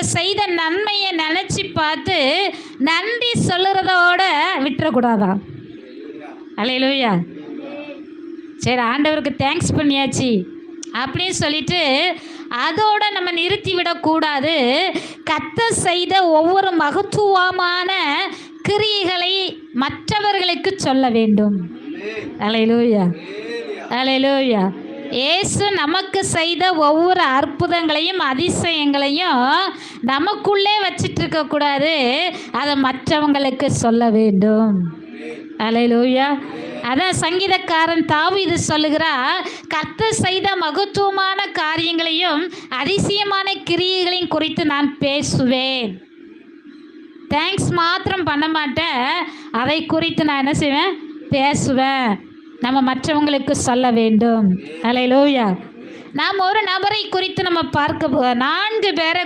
நமக்கு செய்த நன்மையை நினச்சி பார்த்து நன்றி சொல்லுறதோட விட்டுறக்கூடாதான். அலையிலூயா சரி ஆண்டவருக்கு தேங்க்ஸ் பண்ணியாச்சு. அப்படின்னு சொல்லிட்டு அதோட நம்ம நிறுத்தி விடக்கூடாது. கத்த செய்த ஒவ்வொரு மகத்துவமான கிரியைகளை மற்றவர்களுக்கு சொல்ல வேண்டும். அலையிலூயா அலையிலூயா இயேசு நமக்கு செய்த ஒவ்வொரு அற்புதங்களையும் அதிசயங்களையும் நமக்குள்ளே வச்சிட்டு இருக்கக்கூடாது அதை மற்றவங்களுக்கு சொல்ல வேண்டும். அலையிலூயா அதான் சங்கீதக்காரன் தாவு இது சொல்லுகிறா கர்த்தர் செய்த மகத்துவமான காரியங்களையும் அதிசயமான கிரியைகளையும் குறித்து நான் பேசுவேன். தேங்க்ஸ் மாத்திரம் பண்ண மாட்டேன். அதை குறித்து நான் என்ன செய்வேன்? பேசுவேன். நம்ம மற்றவங்களுக்கு சொல்ல வேண்டும். அலையிலூயா நாம் ஒரு நபரை குறித்து நம்ம பார்க்க நான்கு பேரை